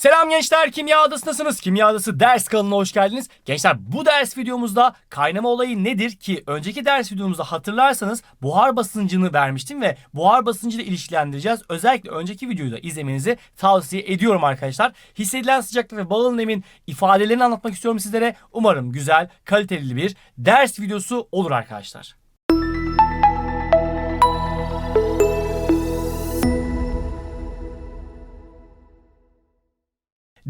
Selam gençler, Kimya Adası'ndasınız. Kimya Adası ders kanalına hoş geldiniz. Gençler bu ders videomuzda kaynama olayı nedir ki önceki ders videomuzda hatırlarsanız buhar basıncını vermiştim ve buhar basıncıyla ilişkilendireceğiz. Özellikle önceki videoyu da izlemenizi tavsiye ediyorum arkadaşlar. Hissedilen sıcaklık ve balon nemin ifadelerini anlatmak istiyorum sizlere. Umarım güzel, kaliteli bir ders videosu olur arkadaşlar.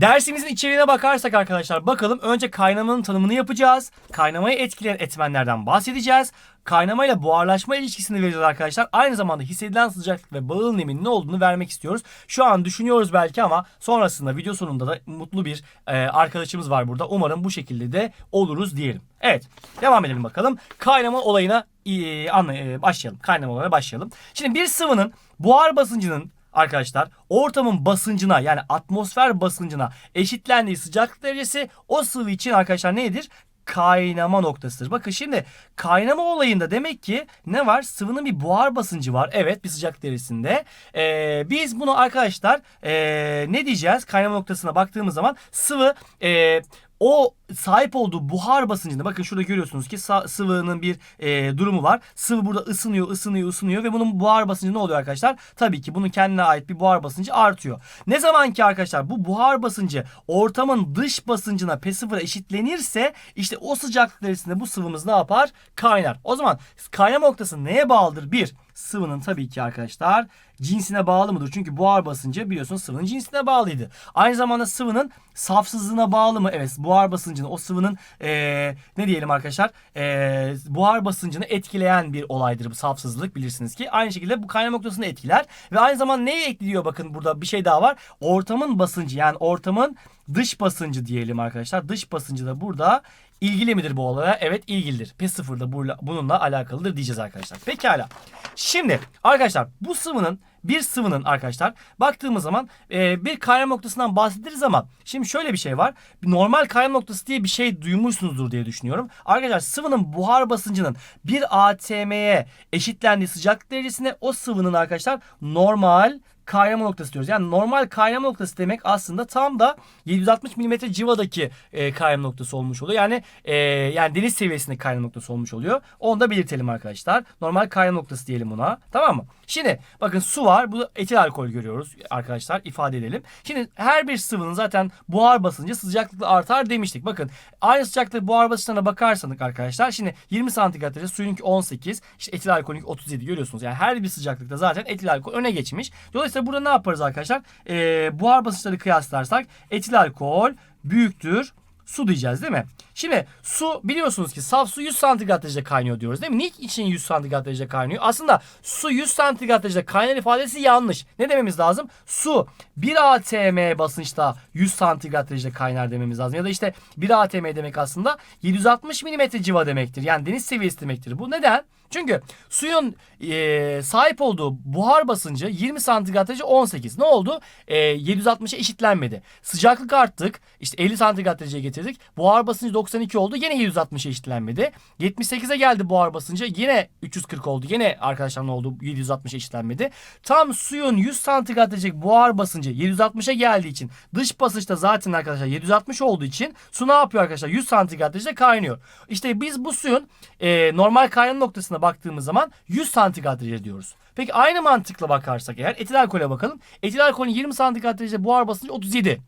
Dersimizin içeriğine bakarsak arkadaşlar bakalım önce kaynamanın tanımını yapacağız. Kaynamayı etkileyen etmenlerden bahsedeceğiz. Kaynama ile buharlaşma ilişkisini vereceğiz arkadaşlar. Aynı zamanda hissedilen sıcaklık ve bağıl nemin ne olduğunu vermek istiyoruz. Şu an düşünüyoruz belki ama sonrasında video sonunda da mutlu bir e, arkadaşımız var burada. Umarım bu şekilde de oluruz diyelim. Evet devam edelim bakalım. Kaynama olayına e, anla, başlayalım. Kaynama olayına başlayalım. Şimdi bir sıvının buhar basıncının arkadaşlar ortamın basıncına yani atmosfer basıncına eşitlendiği sıcaklık derecesi o sıvı için arkadaşlar nedir? kaynama noktasıdır. Bakın şimdi kaynama olayında demek ki ne var? Sıvının bir buhar basıncı var. Evet bir sıcaklık derecesinde. Ee, biz bunu arkadaşlar ee, ne diyeceğiz? Kaynama noktasına baktığımız zaman sıvı ee, o sahip olduğu buhar basıncında bakın şurada görüyorsunuz ki sıvının bir e, durumu var. Sıvı burada ısınıyor, ısınıyor, ısınıyor ve bunun buhar basıncı ne oluyor arkadaşlar? Tabii ki bunun kendine ait bir buhar basıncı artıyor. Ne zaman ki arkadaşlar bu buhar basıncı ortamın dış basıncına P0'a eşitlenirse işte o sıcaklık derecesinde bu sıvımız ne yapar? Kaynar. O zaman kaynama noktası neye bağlıdır? Bir, sıvının tabii ki arkadaşlar cinsine bağlı mıdır? Çünkü buhar basıncı biliyorsunuz sıvının cinsine bağlıydı. Aynı zamanda sıvının safsızlığına bağlı mı? Evet buhar basıncını o sıvının ee, ne diyelim arkadaşlar ee, buhar basıncını etkileyen bir olaydır bu safsızlık bilirsiniz ki. Aynı şekilde bu kaynama noktasını etkiler. Ve aynı zamanda neyi ekliyor bakın burada bir şey daha var. Ortamın basıncı yani ortamın dış basıncı diyelim arkadaşlar. Dış basıncı da burada ilgili midir bu olaya? Evet ilgilidir. P0 da bununla alakalıdır diyeceğiz arkadaşlar. Pekala. Şimdi arkadaşlar bu sıvının bir sıvının arkadaşlar baktığımız zaman e, bir kaynama noktasından bahsederiz ama şimdi şöyle bir şey var. Normal kaynama noktası diye bir şey duymuşsunuzdur diye düşünüyorum. Arkadaşlar sıvının buhar basıncının bir atm'ye eşitlendiği sıcaklık derecesine o sıvının arkadaşlar normal kaynama noktası diyoruz. Yani normal kaynama noktası demek aslında tam da 760 mm civadaki e, kaynama noktası olmuş oluyor. Yani e, yani deniz seviyesinde kaynama noktası olmuş oluyor. Onu da belirtelim arkadaşlar. Normal kaynama noktası diyelim buna. Tamam mı? Şimdi bakın su var. Bu etil alkol görüyoruz arkadaşlar. ifade edelim. Şimdi her bir sıvının zaten buhar basıncı sıcaklıkla artar demiştik. Bakın aynı sıcaklık buhar basıncına bakarsanız arkadaşlar. Şimdi 20 santigrat derece suyunki 18. işte etil alkolünki 37 görüyorsunuz. Yani her bir sıcaklıkta zaten etil alkol öne geçmiş. Dolayısıyla Dolayısıyla burada ne yaparız arkadaşlar? Ee, buhar basınçları kıyaslarsak etil alkol büyüktür su diyeceğiz değil mi? Şimdi su biliyorsunuz ki saf su 100 santigrat derecede kaynıyor diyoruz değil mi? Niçin için 100 santigrat derecede kaynıyor? Aslında su 100 santigrat derecede kaynar ifadesi yanlış. Ne dememiz lazım? Su 1 atm basınçta 100 santigrat derecede kaynar dememiz lazım. Ya da işte 1 atm demek aslında 760 milimetre civa demektir. Yani deniz seviyesi demektir. Bu neden? Çünkü suyun e, sahip olduğu buhar basıncı 20 santigrat derece 18. Ne oldu? E, 760'a eşitlenmedi. Sıcaklık arttık. İşte 50 santigrat dereceye getirdik. Buhar basıncı 92 oldu. Yine 760'a eşitlenmedi. 78'e geldi buhar basıncı. Yine 340 oldu. Yine arkadaşlar ne oldu? 760'a eşitlenmedi. Tam suyun 100 santigrat derece buhar basıncı 760'a geldiği için dış basınçta zaten arkadaşlar 760 olduğu için su ne yapıyor arkadaşlar? 100 santigrat derece kaynıyor. İşte biz bu suyun e, normal kaynama baktığımız zaman 100 santigrat derece diyoruz. Peki aynı mantıkla bakarsak eğer etil alkole bakalım. Etil alkolün 20 santigrat derece buhar basıncı 37.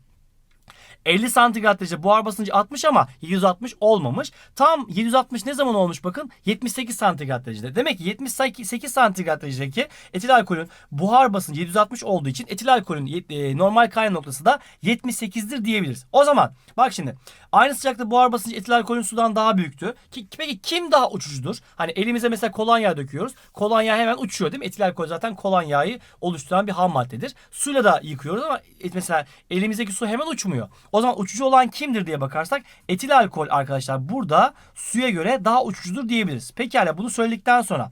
50 santigrat derece buhar basıncı 60 ama 760 olmamış. Tam 760 ne zaman olmuş bakın? 78 santigrat derecede. Demek ki 78 santigrat derecedeki etil alkolün buhar basıncı 760 olduğu için etil alkolün e, normal kaynama noktası da 78'dir diyebiliriz. O zaman bak şimdi aynı sıcaklıkta buhar basıncı etil alkolün sudan daha büyüktü. Ki, peki kim daha uçucudur? Hani elimize mesela kolonya döküyoruz. Kolonya hemen uçuyor değil mi? Etil alkol zaten kolonyayı oluşturan bir ham maddedir. Suyla da yıkıyoruz ama mesela elimizdeki su hemen uçmuyor. O zaman uçucu olan kimdir diye bakarsak etil alkol arkadaşlar burada suya göre daha uçucudur diyebiliriz. Pekala bunu söyledikten sonra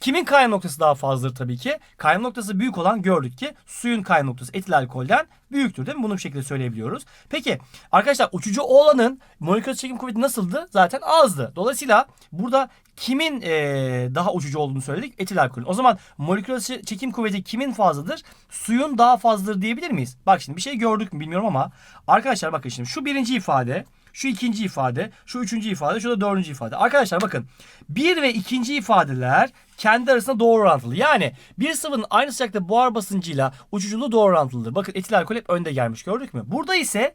Kimin kaynama noktası daha fazladır tabii ki? Kaynama noktası büyük olan gördük ki suyun kaynama noktası etil alkolden büyüktür değil mi? Bunu bu şekilde söyleyebiliyoruz. Peki arkadaşlar uçucu olanın moleküler çekim kuvveti nasıldı? Zaten azdı. Dolayısıyla burada kimin eee, daha uçucu olduğunu söyledik? Etil alkolün. O zaman moleküler çe- çekim kuvveti kimin fazladır? Suyun daha fazladır diyebilir miyiz? Bak şimdi bir şey gördük mü bilmiyorum ama arkadaşlar bakın şimdi şu birinci ifade şu ikinci ifade, şu üçüncü ifade, şu da dördüncü ifade. Arkadaşlar bakın bir ve ikinci ifadeler kendi arasında doğru orantılı. Yani bir sıvının aynı sıcaklıkta buhar basıncıyla uçuculuğu doğru orantılıdır. Bakın etil alkol hep önde gelmiş gördük mü? Burada ise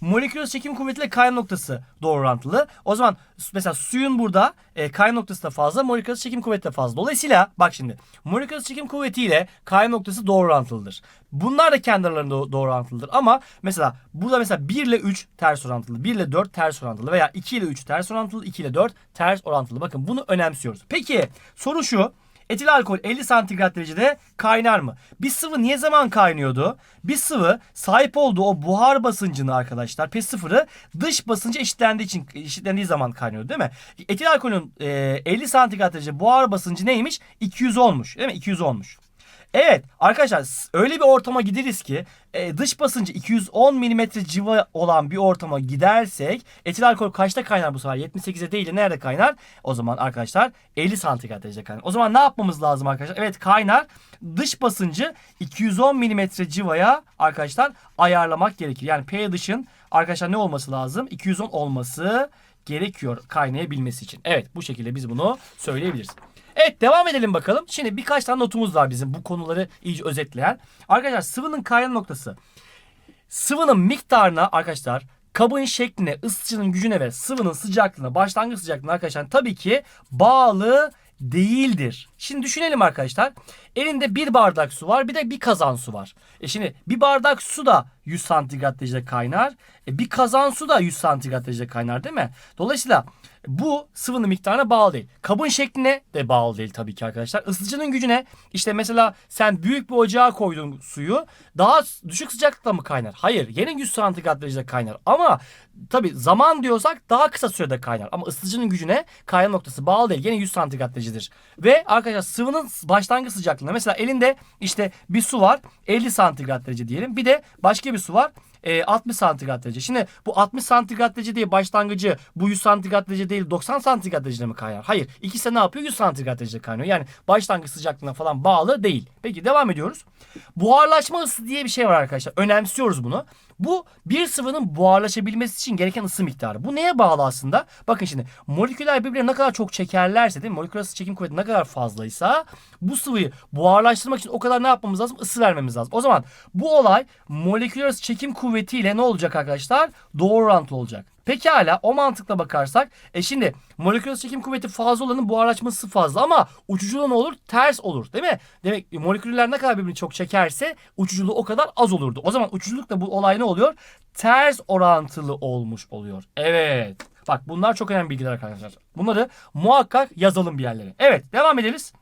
moleküler çekim kuvvetiyle kaynama noktası doğru orantılı. O zaman mesela suyun burada e, kaynama noktası da fazla, moleküler çekim kuvveti de fazla. Dolayısıyla bak şimdi moleküler çekim kuvvetiyle kaynama noktası doğru orantılıdır. Bunlar da kendi aralarında do- doğru orantılıdır. Ama mesela burada mesela 1 ile 3 ters orantılı, 1 ile 4 ters orantılı veya 2 ile 3 ters orantılı, 2 ile 4 ters orantılı. Bakın bunu önemsiyoruz. Peki soru şu. Etil alkol 50 santigrat derecede kaynar mı? Bir sıvı niye zaman kaynıyordu? Bir sıvı sahip olduğu o buhar basıncını arkadaşlar P0'ı dış basınca eşitlendiği için eşitlendiği zaman kaynıyordu değil mi? Etil alkolün e, 50 santigrat derece buhar basıncı neymiş? 200 olmuş değil mi? 200 olmuş. Evet arkadaşlar öyle bir ortama gideriz ki e, dış basıncı 210 mm civa olan bir ortama gidersek etil alkol kaçta kaynar bu sefer? 78'e değil de nerede kaynar? O zaman arkadaşlar 50 santigrat derecede kaynar. O zaman ne yapmamız lazım arkadaşlar? Evet kaynar dış basıncı 210 mm civaya arkadaşlar ayarlamak gerekir. Yani P dışın arkadaşlar ne olması lazım? 210 olması gerekiyor kaynayabilmesi için. Evet bu şekilde biz bunu söyleyebiliriz. Evet devam edelim bakalım. Şimdi birkaç tane notumuz var bizim bu konuları iyice özetleyen. Arkadaşlar sıvının kaynama noktası. Sıvının miktarına arkadaşlar kabın şekline, ısıtıcının gücüne ve sıvının sıcaklığına, başlangıç sıcaklığına arkadaşlar tabii ki bağlı değildir. Şimdi düşünelim arkadaşlar. Elinde bir bardak su var bir de bir kazan su var. E şimdi bir bardak su da 100 santigrat derecede kaynar. E bir kazan su da 100 santigrat derecede kaynar değil mi? Dolayısıyla bu sıvının miktarına bağlı değil. Kabın şekline de bağlı değil tabii ki arkadaşlar. Isıtıcının gücüne işte mesela sen büyük bir ocağa koyduğun suyu daha düşük sıcaklıkta mı kaynar? Hayır. Yine 100 santigrat derecede kaynar. Ama tabii zaman diyorsak daha kısa sürede kaynar. Ama ısıtıcının gücüne kaynama noktası bağlı değil. Yine 100 santigrat derecedir. Ve arkadaşlar sıvının başlangıç sıcaklığında mesela elinde işte bir su var 50 santigrat derece diyelim. Bir de başka bir su var e, 60 santigrat derece. Şimdi bu 60 santigrat derece diye başlangıcı bu 100 santigrat derece değil 90 santigrat derecede mi kaynar? Hayır. İkisi ne yapıyor? 100 santigrat derecede kaynıyor. Yani başlangıç sıcaklığına falan bağlı değil. Peki devam ediyoruz. Buharlaşma ısı diye bir şey var arkadaşlar. Önemsiyoruz bunu. Bu bir sıvının buharlaşabilmesi için gereken ısı miktarı. Bu neye bağlı aslında? Bakın şimdi moleküller birbirine ne kadar çok çekerlerse değil mi? Moleküler ısı çekim kuvveti ne kadar fazlaysa bu sıvıyı buharlaştırmak için o kadar ne yapmamız lazım? Isı vermemiz lazım. O zaman bu olay moleküler ısı çekim kuvvetiyle ne olacak arkadaşlar? Doğru orantılı olacak. Pekala o mantıkla bakarsak e şimdi moleküler çekim kuvveti fazla olanın buharlaşması fazla ama uçuculuğu ne olur? Ters olur değil mi? Demek moleküller ne kadar birbirini çok çekerse uçuculuğu o kadar az olurdu. O zaman uçuculukla bu olay ne oluyor? Ters orantılı olmuş oluyor. Evet. Bak bunlar çok önemli bilgiler arkadaşlar. Bunları muhakkak yazalım bir yerlere. Evet devam ederiz.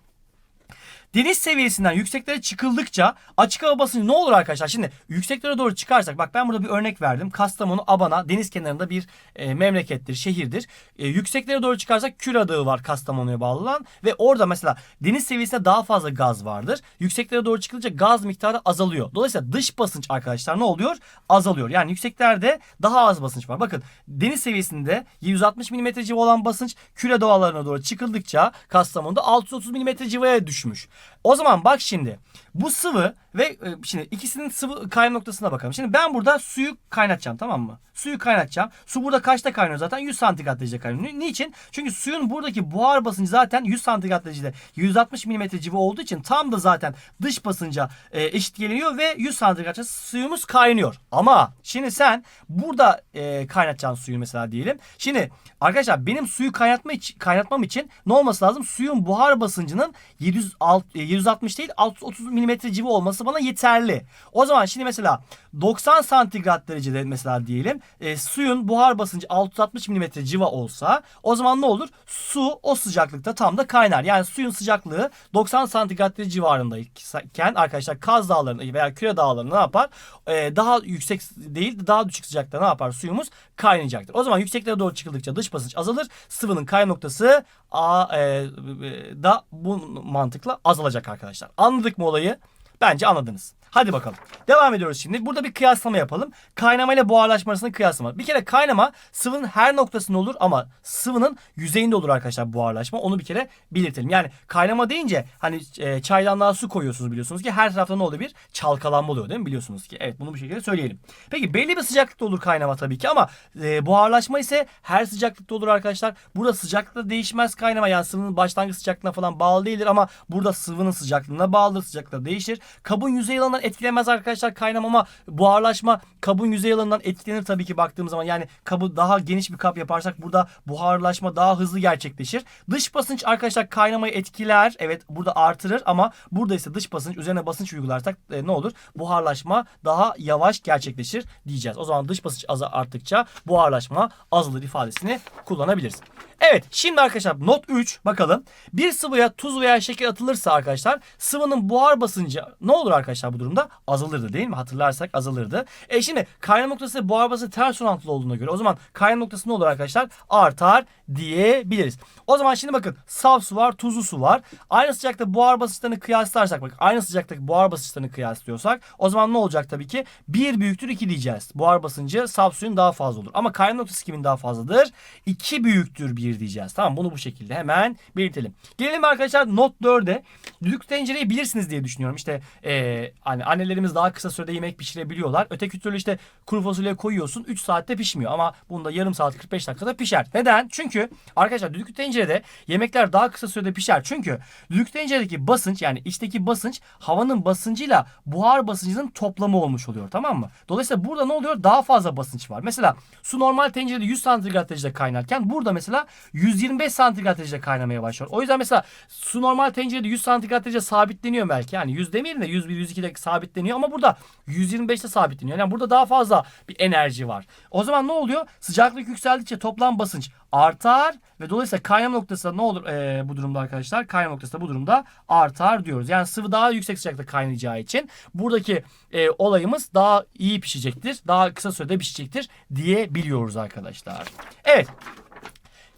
Deniz seviyesinden yükseklere çıkıldıkça açık hava basıncı ne olur arkadaşlar? Şimdi yükseklere doğru çıkarsak bak ben burada bir örnek verdim. Kastamonu, Abana deniz kenarında bir e, memlekettir, şehirdir. E, yükseklere doğru çıkarsak Kül Adağı var Kastamonu'ya bağlı olan ve orada mesela deniz seviyesinde daha fazla gaz vardır. Yükseklere doğru çıkılınca gaz miktarı azalıyor. Dolayısıyla dış basınç arkadaşlar ne oluyor? Azalıyor. Yani yükseklerde daha az basınç var. Bakın deniz seviyesinde 160 mm civa olan basınç küre doğalarına doğru çıkıldıkça Kastamonu'da 630 mm civaya düşmüş. O zaman bak şimdi bu sıvı ve e, şimdi ikisinin sıvı kaynama noktasına bakalım. Şimdi ben burada suyu kaynatacağım tamam mı? Suyu kaynatacağım. Su burada kaçta kaynıyor zaten? 100 santigrat derecede kaynıyor. Ni- Niçin? Çünkü suyun buradaki buhar basıncı zaten 100 santigrat derecede 160 mm civa olduğu için tam da zaten dış basınca e, eşit geliyor ve 100 santigrat derecede suyumuz kaynıyor. Ama şimdi sen burada e, kaynatacaksın suyu mesela diyelim. Şimdi arkadaşlar benim suyu kaynatma için, kaynatmam için ne olması lazım? Suyun buhar basıncının 700, alt- e, 160 değil 30 milimetre civa olması bana yeterli. O zaman şimdi mesela 90 santigrat derecede mesela diyelim e, suyun buhar basıncı 660 milimetre civa olsa o zaman ne olur? Su o sıcaklıkta tam da kaynar. Yani suyun sıcaklığı 90 santigrat derece civarındayken arkadaşlar Kaz Dağları'nda veya Küre Dağları'nda ne yapar? E, daha yüksek değil daha düşük sıcaklıkta ne yapar? Suyumuz kaynayacaktır. O zaman yükseklere doğru çıkıldıkça dış basınç azalır. Sıvının kayma noktası a, e, e, da bu mantıkla azalacak arkadaşlar. Anladık mı olayı? Bence anladınız. Hadi bakalım. Devam ediyoruz şimdi. Burada bir kıyaslama yapalım. Kaynama ile buharlaşma arasında kıyaslama. Bir kere kaynama sıvının her noktasında olur ama sıvının yüzeyinde olur arkadaşlar buharlaşma. Onu bir kere belirtelim. Yani kaynama deyince hani e, çaydanlığa su koyuyorsunuz biliyorsunuz ki her tarafta ne oluyor bir çalkalanma oluyor değil mi biliyorsunuz ki. Evet bunu bu şekilde söyleyelim. Peki belli bir sıcaklıkta olur kaynama tabii ki ama e, buharlaşma ise her sıcaklıkta olur arkadaşlar. Burada sıcaklıkta değişmez kaynama. Yani sıvının başlangıç sıcaklığına falan bağlı değildir ama burada sıvının sıcaklığına bağlıdır. Sıcaklıkta değişir. Kabın yüzey alanından etkilemez arkadaşlar kaynama ama buharlaşma kabın yüzey alanından etkilenir tabii ki baktığımız zaman. Yani kabı daha geniş bir kap yaparsak burada buharlaşma daha hızlı gerçekleşir. Dış basınç arkadaşlar kaynamayı etkiler. Evet burada artırır ama burada ise dış basınç üzerine basınç uygularsak e, ne olur? Buharlaşma daha yavaş gerçekleşir diyeceğiz. O zaman dış basınç az arttıkça buharlaşma azalır ifadesini kullanabiliriz. Evet şimdi arkadaşlar not 3 bakalım. Bir sıvıya tuz veya şeker atılırsa arkadaşlar sıvının buhar basıncı ne olur arkadaşlar bu durumda? Azalırdı değil mi? Hatırlarsak azalırdı. E şimdi kaynama noktası buhar basıncı ters orantılı olduğuna göre o zaman kaynama noktası ne olur arkadaşlar? Artar diyebiliriz. O zaman şimdi bakın saf su var tuzlu su var. Aynı sıcakta buhar basınçlarını kıyaslarsak bak aynı sıcaktaki buhar basınçlarını kıyaslıyorsak o zaman ne olacak tabii ki? 1 büyüktür 2 diyeceğiz. Buhar basıncı saf suyun daha fazla olur. Ama kaynama noktası kimin daha fazladır? 2 büyüktür 1 diyeceğiz. Tamam bunu bu şekilde hemen belirtelim. Gelelim arkadaşlar not 4'e. Düdük tencereyi bilirsiniz diye düşünüyorum. İşte ee, hani annelerimiz daha kısa sürede yemek pişirebiliyorlar. Öteki türlü işte kuru fasulye koyuyorsun 3 saatte pişmiyor ama bunda yarım saat 45 dakikada pişer. Neden? Çünkü arkadaşlar düdüklü tencerede yemekler daha kısa sürede pişer. Çünkü düdüklü tenceredeki basınç yani içteki basınç havanın basıncıyla buhar basıncının toplamı olmuş oluyor tamam mı? Dolayısıyla burada ne oluyor? Daha fazla basınç var. Mesela su normal tencerede 100 santigrat derecede kaynarken burada mesela 125 santigrat derecede kaynamaya başlıyor. O yüzden mesela su normal tencerede 100 santigrat derece sabitleniyor belki. Yani 100 demeyelim de 101 102'de sabitleniyor ama burada 125'te sabitleniyor. Yani burada daha fazla bir enerji var. O zaman ne oluyor? Sıcaklık yükseldikçe toplam basınç artar ve dolayısıyla kaynama noktası da ne olur e, bu durumda arkadaşlar? Kaynama noktası da bu durumda artar diyoruz. Yani sıvı daha yüksek sıcaklıkta kaynayacağı için buradaki e, olayımız daha iyi pişecektir. Daha kısa sürede pişecektir diyebiliyoruz arkadaşlar. Evet.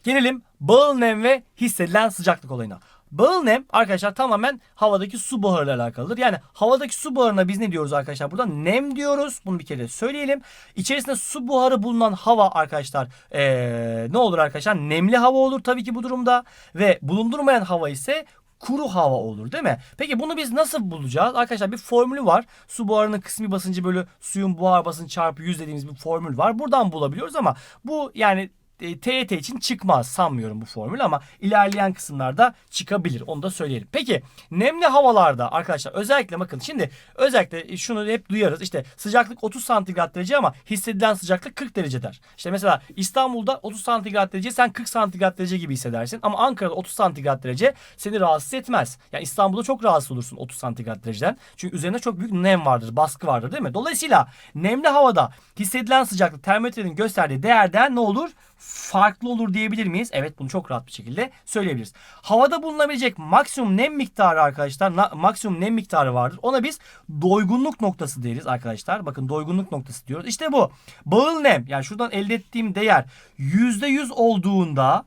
Gelelim bağıl nem ve hissedilen sıcaklık olayına. Bağıl nem arkadaşlar tamamen havadaki su buharıyla alakalıdır. Yani havadaki su buharına biz ne diyoruz arkadaşlar? Burada nem diyoruz. Bunu bir kere söyleyelim. İçerisinde su buharı bulunan hava arkadaşlar ee, ne olur arkadaşlar? Nemli hava olur tabii ki bu durumda. Ve bulundurmayan hava ise kuru hava olur değil mi? Peki bunu biz nasıl bulacağız? Arkadaşlar bir formülü var. Su buharının kısmi basıncı bölü suyun buhar basıncı çarpı 100 dediğimiz bir formül var. Buradan bulabiliyoruz ama bu yani e, TET için çıkmaz sanmıyorum bu formül ama ilerleyen kısımlarda çıkabilir. Onu da söyleyelim. Peki nemli havalarda arkadaşlar özellikle bakın şimdi özellikle şunu hep duyarız. İşte sıcaklık 30 santigrat derece ama hissedilen sıcaklık 40 derece der. İşte mesela İstanbul'da 30 santigrat derece sen 40 santigrat derece gibi hissedersin. Ama Ankara'da 30 santigrat derece seni rahatsız etmez. Yani İstanbul'da çok rahatsız olursun 30 santigrat dereceden. Çünkü üzerinde çok büyük nem vardır, baskı vardır değil mi? Dolayısıyla nemli havada hissedilen sıcaklık termometrenin gösterdiği değerden ne olur? Farklı olur diyebilir miyiz? Evet bunu çok rahat bir şekilde söyleyebiliriz. Havada bulunabilecek maksimum nem miktarı arkadaşlar maksimum nem miktarı vardır. Ona biz doygunluk noktası deriz arkadaşlar. Bakın doygunluk noktası diyoruz. İşte bu. Bağıl nem yani şuradan elde ettiğim değer %100 olduğunda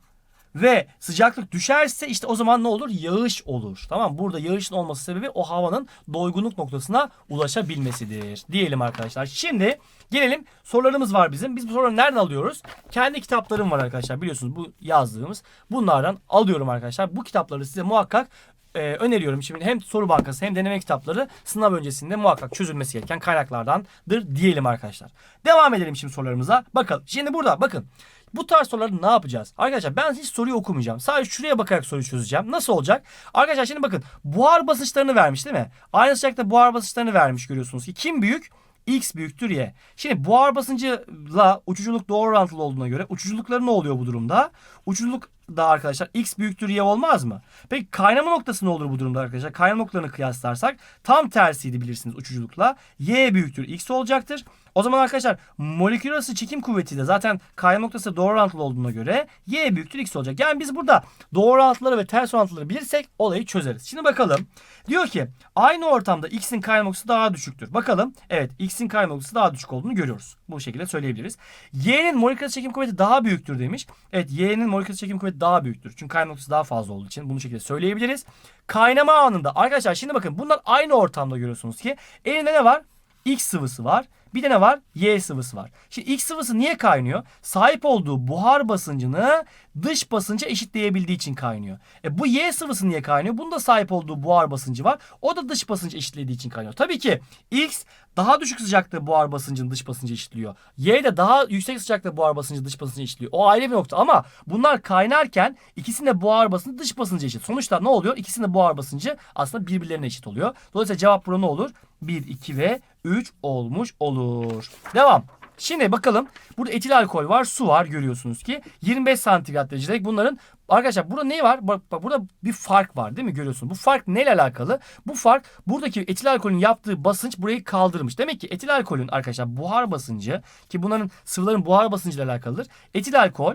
ve sıcaklık düşerse işte o zaman ne olur? Yağış olur. Tamam Burada yağışın olması sebebi o havanın doygunluk noktasına ulaşabilmesidir. Diyelim arkadaşlar. Şimdi gelelim sorularımız var bizim. Biz bu soruları nereden alıyoruz? Kendi kitaplarım var arkadaşlar. Biliyorsunuz bu yazdığımız. Bunlardan alıyorum arkadaşlar. Bu kitapları size muhakkak e, öneriyorum. Şimdi hem soru bankası hem deneme kitapları sınav öncesinde muhakkak çözülmesi gereken kaynaklardandır diyelim arkadaşlar. Devam edelim şimdi sorularımıza. Bakalım. Şimdi burada bakın. Bu tarz soruları ne yapacağız? Arkadaşlar ben hiç soruyu okumayacağım. Sadece şuraya bakarak soruyu çözeceğim. Nasıl olacak? Arkadaşlar şimdi bakın buhar basınçlarını vermiş değil mi? Aynı sıcakta buhar basınçlarını vermiş görüyorsunuz ki. Kim büyük? X büyüktür Y. Şimdi buhar basıncıyla uçuculuk doğru orantılı olduğuna göre uçuculukları ne oluyor bu durumda? Uçuculuk da arkadaşlar x büyüktür y olmaz mı? Peki kaynama noktası ne olur bu durumda arkadaşlar? Kaynama noktalarını kıyaslarsak tam tersiydi bilirsiniz uçuculukla. Y büyüktür x olacaktır. O zaman arkadaşlar molekül arası çekim kuvveti de zaten kaynama noktası doğru orantılı olduğuna göre y büyüktür x olacak. Yani biz burada doğru orantıları ve ters orantıları bilirsek olayı çözeriz. Şimdi bakalım. Diyor ki aynı ortamda x'in kaynama noktası daha düşüktür. Bakalım. Evet x'in kaynama noktası daha düşük olduğunu görüyoruz. Bu şekilde söyleyebiliriz. y'nin molekül arası çekim kuvveti daha büyüktür demiş. Evet y'nin molekül arası çekim kuvveti daha büyüktür. Çünkü kaynama noktası daha fazla olduğu için bunu şekilde söyleyebiliriz. Kaynama anında arkadaşlar şimdi bakın bunlar aynı ortamda görüyorsunuz ki elinde ne var? X sıvısı var. Bir de ne var? Y sıvısı var. Şimdi X sıvısı niye kaynıyor? Sahip olduğu buhar basıncını dış basınca eşitleyebildiği için kaynıyor. E bu Y sıvısı niye kaynıyor? Bunda sahip olduğu buhar basıncı var. O da dış basıncı eşitlediği için kaynıyor. Tabii ki X daha düşük sıcaklıkta buhar basıncını dış basıncı eşitliyor. Y de daha yüksek sıcaklıkta buhar basıncı dış basıncı eşitliyor. O ayrı bir nokta ama bunlar kaynarken ikisinde buhar basıncı dış basıncı eşit. Sonuçta ne oluyor? İkisinde buhar basıncı aslında birbirlerine eşit oluyor. Dolayısıyla cevap burada ne olur? 1, 2 ve 3 olmuş olur. Devam. Şimdi bakalım. Burada etil alkol var, su var görüyorsunuz ki. 25 santigrat derecede bunların Arkadaşlar burada ne var? Bak, bak burada bir fark var değil mi? Görüyorsunuz. Bu fark neyle alakalı? Bu fark buradaki etil alkolün yaptığı basınç burayı kaldırmış. Demek ki etil alkolün arkadaşlar buhar basıncı ki bunların sıvıların buhar basıncıyla alakalıdır. Etil alkol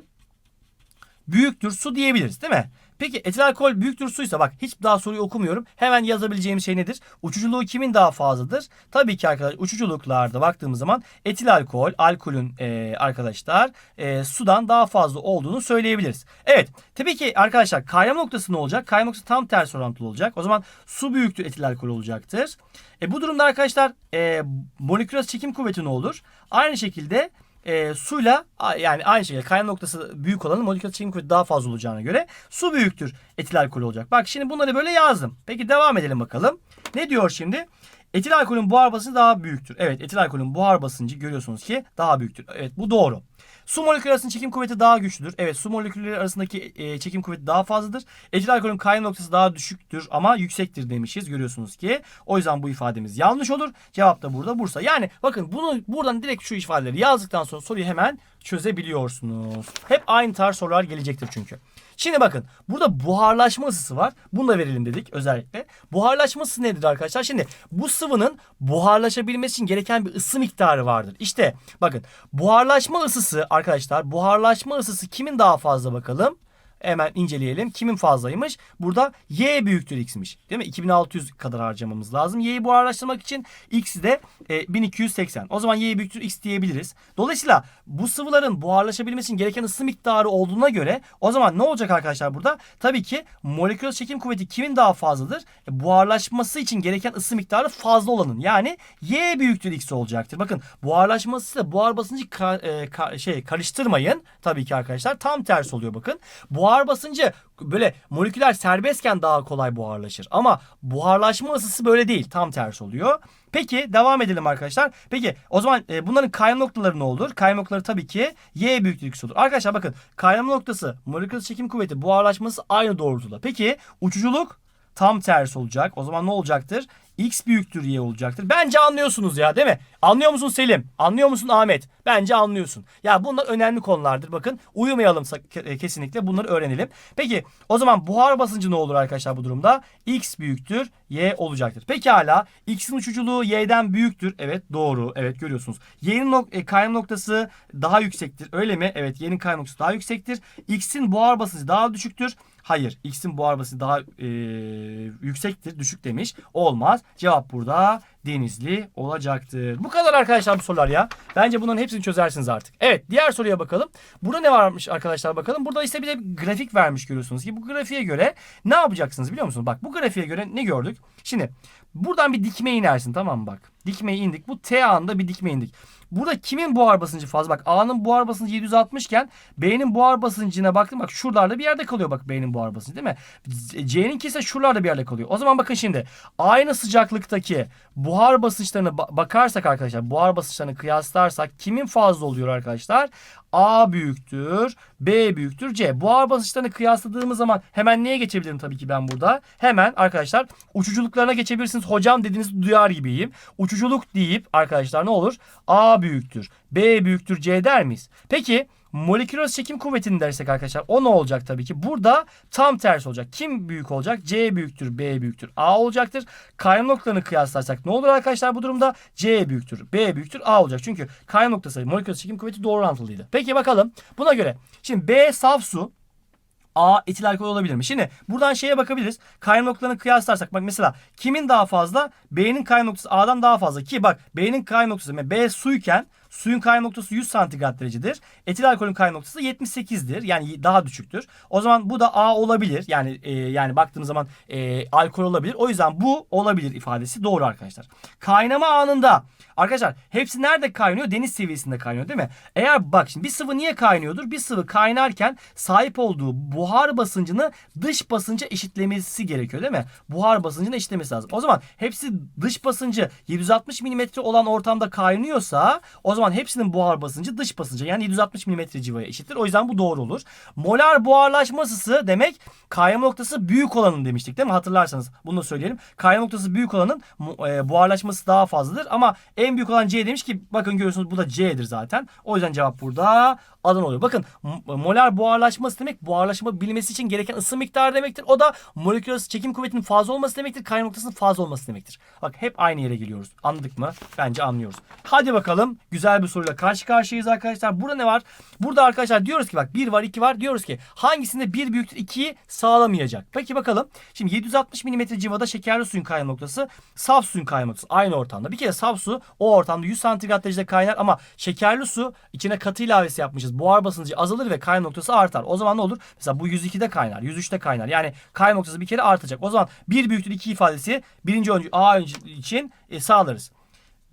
büyüktür su diyebiliriz değil mi? Peki etil alkol büyüktür suysa bak hiç daha soruyu okumuyorum. Hemen yazabileceğim şey nedir? Uçuculuğu kimin daha fazladır? Tabii ki arkadaşlar uçuculuklarda baktığımız zaman etil alkol, alkolün e, arkadaşlar e, sudan daha fazla olduğunu söyleyebiliriz. Evet tabii ki arkadaşlar kaynama noktası ne olacak? Kaynama noktası tam ters orantılı olacak. O zaman su büyüktür etil alkol olacaktır. E, bu durumda arkadaşlar e, molekül arası çekim kuvveti ne olur? Aynı şekilde e, suyla yani aynı şekilde kaynama noktası büyük olanın molekül çekim kuvveti daha fazla olacağına göre su büyüktür etil alkol olacak. Bak şimdi bunları böyle yazdım. Peki devam edelim bakalım. Ne diyor şimdi? Etil alkolün buhar basıncı daha büyüktür. Evet etil alkolün buhar basıncı görüyorsunuz ki daha büyüktür. Evet bu doğru. Su molekülleri arasında çekim kuvveti daha güçlüdür. Evet su molekülleri arasındaki e, çekim kuvveti daha fazladır. Etil alkolün kaynama noktası daha düşüktür ama yüksektir demişiz. Görüyorsunuz ki o yüzden bu ifademiz yanlış olur. Cevap da burada Bursa. Yani bakın bunu buradan direkt şu ifadeleri yazdıktan sonra soruyu hemen çözebiliyorsunuz. Hep aynı tarz sorular gelecektir çünkü. Şimdi bakın burada buharlaşma ısısı var. Bunu da verelim dedik özellikle. Buharlaşma ısısı nedir arkadaşlar? Şimdi bu sıvının buharlaşabilmesi için gereken bir ısı miktarı vardır. İşte bakın buharlaşma ısısı arkadaşlar buharlaşma ısısı kimin daha fazla bakalım? Hemen inceleyelim. Kimin fazlaymış? Burada y büyüktür x'miş. Değil mi? 2600 kadar harcamamız lazım. Y'yi buharlaştırmak için x de e, 1280. O zaman y büyüktür x diyebiliriz. Dolayısıyla bu sıvıların buharlaşabilmesi için gereken ısı miktarı olduğuna göre o zaman ne olacak arkadaşlar burada? Tabii ki molekül çekim kuvveti kimin daha fazladır? E, buharlaşması için gereken ısı miktarı fazla olanın. Yani y büyüktür x olacaktır. Bakın buharlaşması ile buhar basıncı ka- e, ka- şey karıştırmayın. Tabii ki arkadaşlar tam tersi oluyor bakın. Buhar basıncı böyle moleküler serbestken daha kolay buharlaşır. Ama buharlaşma ısısı böyle değil. Tam tersi oluyor. Peki devam edelim arkadaşlar. Peki o zaman e, bunların kaynama noktaları ne olur? Kaynama noktaları tabii ki y büyüktür x olur. Arkadaşlar bakın kaynama noktası molekül çekim kuvveti buharlaşması aynı doğrultuda. Peki uçuculuk tam tersi olacak. O zaman ne olacaktır? X büyüktür Y olacaktır. Bence anlıyorsunuz ya değil mi? Anlıyor musun Selim? Anlıyor musun Ahmet? Bence anlıyorsun. Ya bunlar önemli konulardır. Bakın uyumayalım e, kesinlikle bunları öğrenelim. Peki o zaman buhar basıncı ne olur arkadaşlar bu durumda? X büyüktür Y olacaktır. Pekala X'in uçuculuğu Y'den büyüktür. Evet doğru. Evet görüyorsunuz. Y'nin nok- e, noktası daha yüksektir. Öyle mi? Evet Y'nin kaynama noktası daha yüksektir. X'in buhar basıncı daha düşüktür. Hayır. X'in buhar basıncı daha e, yüksektir. Düşük demiş. Olmaz. Cevap burada Denizli olacaktır. Bu kadar arkadaşlar bu sorular ya. Bence bunların hepsini çözersiniz artık. Evet diğer soruya bakalım. Burada ne varmış arkadaşlar bakalım. Burada ise bir de grafik vermiş görüyorsunuz ki bu grafiğe göre ne yapacaksınız biliyor musunuz? Bak bu grafiğe göre ne gördük? Şimdi buradan bir dikme inersin tamam mı bak. Dikmeye indik. Bu T anında bir dikme indik. Burada kimin buhar basıncı fazla? Bak A'nın buhar basıncı 760 iken B'nin buhar basıncına baktım. Bak şuralarda bir yerde kalıyor bak B'nin buhar basıncı değil mi? C'ninki ise şuralarda bir yerde kalıyor. O zaman bakın şimdi aynı sıcaklıktaki buhar basınçlarına ba- bakarsak arkadaşlar buhar basınçlarını kıyaslarsak kimin fazla oluyor arkadaşlar? A büyüktür, B büyüktür, C. Buhar basınçlarını kıyasladığımız zaman hemen neye geçebilirim tabii ki ben burada? Hemen arkadaşlar uçuculuklarına geçebilirsiniz. Hocam dediğinizi duyar gibiyim. Uçuculuk deyip arkadaşlar ne olur? A büyüktür, B büyüktür, C der miyiz? Peki moleküler çekim kuvvetini dersek arkadaşlar o ne olacak tabii ki? Burada tam tersi olacak. Kim büyük olacak? C büyüktür, B büyüktür, A olacaktır. Kaynama noktalarını kıyaslarsak ne olur arkadaşlar bu durumda? C büyüktür, B büyüktür, A olacak. Çünkü kaynama noktası moleküler çekim kuvveti doğru orantılıydı. Peki bakalım buna göre. Şimdi B saf su, A etil alkol olabilir mi? Şimdi buradan şeye bakabiliriz. Kaynama noktalarını kıyaslarsak bak mesela kimin daha fazla? B'nin kaynama noktası A'dan daha fazla ki bak B'nin kaynama noktası yani B suyken suyun kaynama noktası 100 santigrat derecedir. Etil alkolün kaynama noktası 78'dir. Yani daha düşüktür. O zaman bu da A olabilir. Yani e, yani baktığınız zaman e, alkol olabilir. O yüzden bu olabilir ifadesi doğru arkadaşlar. Kaynama anında Arkadaşlar hepsi nerede kaynıyor? Deniz seviyesinde kaynıyor değil mi? Eğer bak şimdi bir sıvı niye kaynıyordur? Bir sıvı kaynarken sahip olduğu buhar basıncını dış basınca eşitlemesi gerekiyor değil mi? Buhar basıncını eşitlemesi lazım. O zaman hepsi dış basıncı 760 mm olan ortamda kaynıyorsa o zaman hepsinin buhar basıncı dış basınca yani 760 mm civaya eşittir. O yüzden bu doğru olur. Molar buharlaşma ısısı demek kaynama noktası büyük olanın demiştik değil mi? Hatırlarsanız bunu da söyleyelim. Kaynama noktası büyük olanın e, buharlaşması daha fazladır ama en büyük olan C demiş ki bakın görüyorsunuz bu da C'dir zaten. O yüzden cevap burada Adana oluyor. Bakın molar buharlaşması demek buharlaşma bilmesi için gereken ısı miktarı demektir. O da moleküler çekim kuvvetinin fazla olması demektir. Kaynama noktasının fazla olması demektir. Bak hep aynı yere geliyoruz. Anladık mı? Bence anlıyoruz. Hadi bakalım güzel bir soruyla karşı karşıyayız arkadaşlar. Burada ne var? Burada arkadaşlar diyoruz ki bak 1 var 2 var. Diyoruz ki hangisinde 1 büyüktür 2'yi sağlamayacak. Peki bakalım. Şimdi 760 mm civada şekerli suyun kaynama noktası saf suyun kaynama noktası aynı ortamda. Bir kere saf su o ortamda 100 santigrat derecede kaynar ama şekerli su içine katı ilavesi yapmışız. Buhar basıncı azalır ve kaynama noktası artar. O zaman ne olur? Mesela bu 102'de kaynar, 103'te kaynar. Yani kaynama noktası bir kere artacak. O zaman 1 büyüktür 2 ifadesi birinci öncü A öncü için e, sağlarız.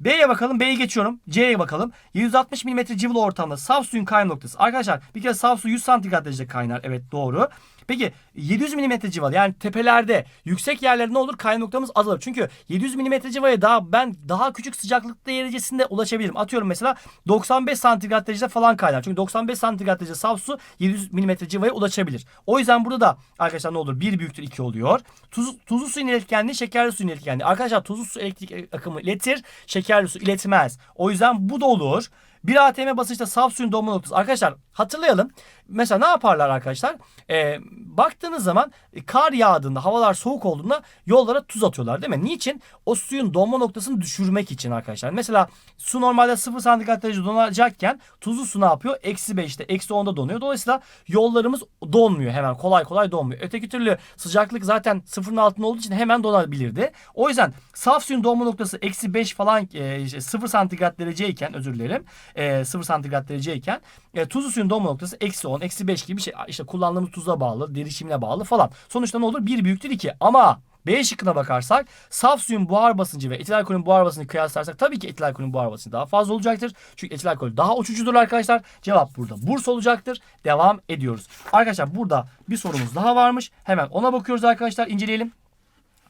B'ye bakalım. B'ye geçiyorum. C'ye bakalım. 760 mm cıvılı ortamda saf suyun kaynama noktası. Arkadaşlar bir kere saf su 100 santigrat derecede kaynar. Evet doğru. Peki 700 mm civalı yani tepelerde yüksek yerlerde ne olur? Kaynama noktamız azalır. Çünkü 700 mm civaya daha ben daha küçük sıcaklık derecesinde ulaşabilirim. Atıyorum mesela 95 santigrat derecede falan kaynar. Çünkü 95 santigrat derece saf su 700 mm civaya ulaşabilir. O yüzden burada da arkadaşlar ne olur? 1 büyüktür 2 oluyor. Tuz, tuzlu suyun iletkenliği şekerli suyun iletkenliği. Arkadaşlar tuzlu su elektrik akımı iletir. Şekerli su iletmez. O yüzden bu da olur. Bir ATM basınçta saf suyun donma noktası. Arkadaşlar hatırlayalım. Mesela ne yaparlar arkadaşlar? Ee, baktığınız zaman e, kar yağdığında, havalar soğuk olduğunda yollara tuz atıyorlar değil mi? Niçin? O suyun donma noktasını düşürmek için arkadaşlar. Mesela su normalde 0 santigrat derece donacakken tuzlu su ne yapıyor? Eksi 5'te, eksi 10'da donuyor. Dolayısıyla yollarımız donmuyor hemen. Kolay kolay donmuyor. Öteki türlü sıcaklık zaten sıfırın altında olduğu için hemen donabilirdi. O yüzden saf suyun donma noktası eksi 5 falan e, işte 0 santigrat dereceyken özür dilerim. E, 0 santigrat dereceyken e, tuzlu suyun donma noktası eksi 10, eksi 5 gibi bir şey. İşte kullandığımız tuza bağlı, derişimine bağlı falan. Sonuçta ne olur? 1 büyüktür 2. Ama B şıkkına bakarsak saf suyun buhar basıncı ve etil alkolün buhar basıncını kıyaslarsak tabii ki etil alkolün buhar basıncı daha fazla olacaktır. Çünkü etil alkol daha uçucudur arkadaşlar. Cevap burada burs olacaktır. Devam ediyoruz. Arkadaşlar burada bir sorumuz daha varmış. Hemen ona bakıyoruz arkadaşlar. inceleyelim.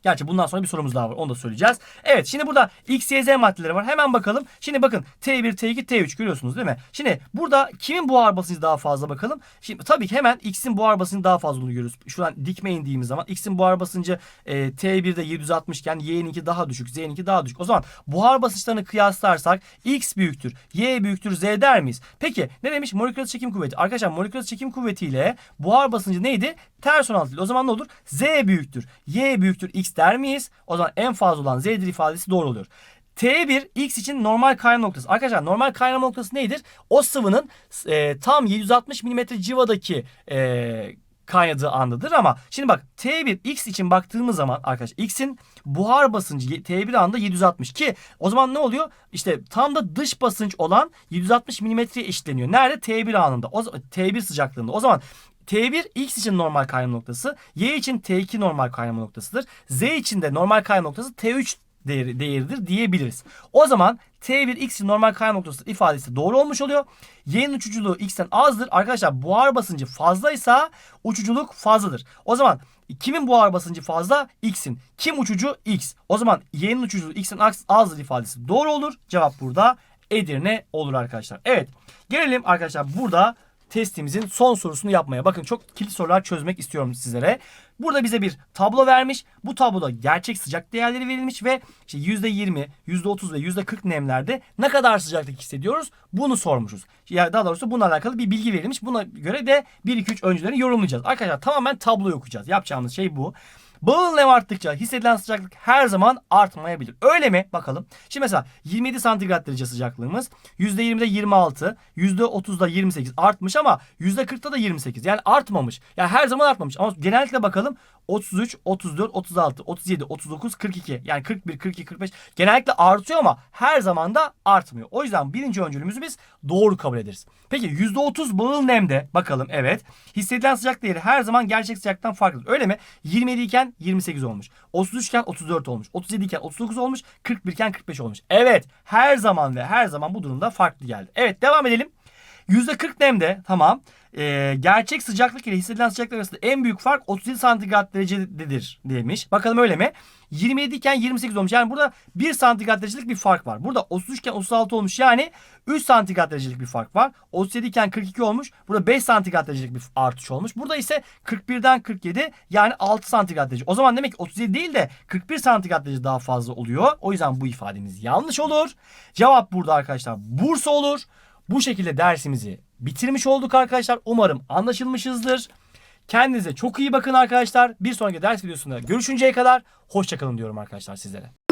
Gerçi bundan sonra bir sorumuz daha var. Onu da söyleyeceğiz. Evet şimdi burada X, Y, Z maddeleri var. Hemen bakalım. Şimdi bakın T1, T2, T3 görüyorsunuz değil mi? Şimdi burada kimin buhar basıncı daha fazla bakalım. Şimdi tabii ki hemen X'in buhar basıncı daha fazla olduğunu görüyoruz. Şuradan dikme indiğimiz zaman X'in buhar basıncı e, T1'de 760 iken Y'ninki daha düşük, Z'ninki daha düşük. O zaman buhar basınçlarını kıyaslarsak X büyüktür, Y büyüktür, Z der miyiz? Peki ne demiş? Moleküler çekim kuvveti. Arkadaşlar moleküler çekim kuvvetiyle buhar basıncı neydi? Ters orantılıydı. O zaman ne olur? Z büyüktür, Y büyüktür, X der miyiz? O zaman en fazla olan Z'dir ifadesi doğru oluyor. T1 X için normal kaynama noktası. Arkadaşlar normal kaynama noktası nedir? O sıvının e, tam 760 mm civadaki e, kaynadığı andadır ama şimdi bak T1 X için baktığımız zaman arkadaşlar X'in buhar basıncı T1 anda 760 ki o zaman ne oluyor? İşte tam da dış basınç olan 760 mm'ye eşitleniyor. Nerede? T1 anında. O, T1 sıcaklığında. O zaman T1 X için normal kaynama noktası, Y için T2 normal kaynama noktasıdır. Z için de normal kaynama noktası T3 değeri, değeridir diyebiliriz. O zaman T1 X için normal kaynama noktası ifadesi doğru olmuş oluyor. Y'nin uçuculuğu X'ten azdır. Arkadaşlar buhar basıncı fazlaysa uçuculuk fazladır. O zaman kimin buhar basıncı fazla? X'in. Kim uçucu? X. O zaman Y'nin uçuculuğu X'ten az- azdır ifadesi doğru olur. Cevap burada Edirne olur arkadaşlar. Evet. Gelelim arkadaşlar burada testimizin son sorusunu yapmaya. Bakın çok kilit sorular çözmek istiyorum sizlere. Burada bize bir tablo vermiş. Bu tabloda gerçek sıcak değerleri verilmiş ve işte %20, %30 ve %40 nemlerde ne kadar sıcaklık hissediyoruz bunu sormuşuz. Yani daha doğrusu bununla alakalı bir bilgi verilmiş. Buna göre de 1-2-3 öncülerini yorumlayacağız. Arkadaşlar tamamen tabloyu okuyacağız. Yapacağımız şey bu. Bağıl nem arttıkça hissedilen sıcaklık her zaman artmayabilir. Öyle mi? Bakalım. Şimdi mesela 27 santigrat derece sıcaklığımız %20'de 26, %30'da 28 artmış ama %40'da da 28. Yani artmamış. Yani her zaman artmamış. Ama genellikle bakalım 33, 34, 36, 37, 39, 42. Yani 41, 42, 45 genellikle artıyor ama her zaman da artmıyor. O yüzden birinci öncülümüzü biz doğru kabul ederiz. Peki %30 bağıl nemde bakalım evet. Hissedilen sıcak değeri her zaman gerçek sıcaklıktan farklıdır. Öyle mi? 27 iken 28 olmuş. 33 iken 34 olmuş. 37 iken 39 olmuş. 41 iken 45 olmuş. Evet her zaman ve her zaman bu durumda farklı geldi. Evet devam edelim. %40 nemde tamam. Ee, gerçek sıcaklık ile hissedilen sıcaklık arasında en büyük fark 37 santigrat derecededir demiş. Bakalım öyle mi? 27 iken 28 olmuş. Yani burada 1 santigrat derecelik bir fark var. Burada 33 iken 36 olmuş. Yani 3 santigrat derecelik bir fark var. 37 iken 42 olmuş. Burada 5 santigrat derecelik bir artış olmuş. Burada ise 41'den 47 yani 6 santigrat derece. O zaman demek ki 37 değil de 41 santigrat derece daha fazla oluyor. O yüzden bu ifademiz yanlış olur. Cevap burada arkadaşlar Bursa olur. Bu şekilde dersimizi bitirmiş olduk arkadaşlar. Umarım anlaşılmışızdır. Kendinize çok iyi bakın arkadaşlar. Bir sonraki ders videosunda görüşünceye kadar hoşçakalın diyorum arkadaşlar sizlere.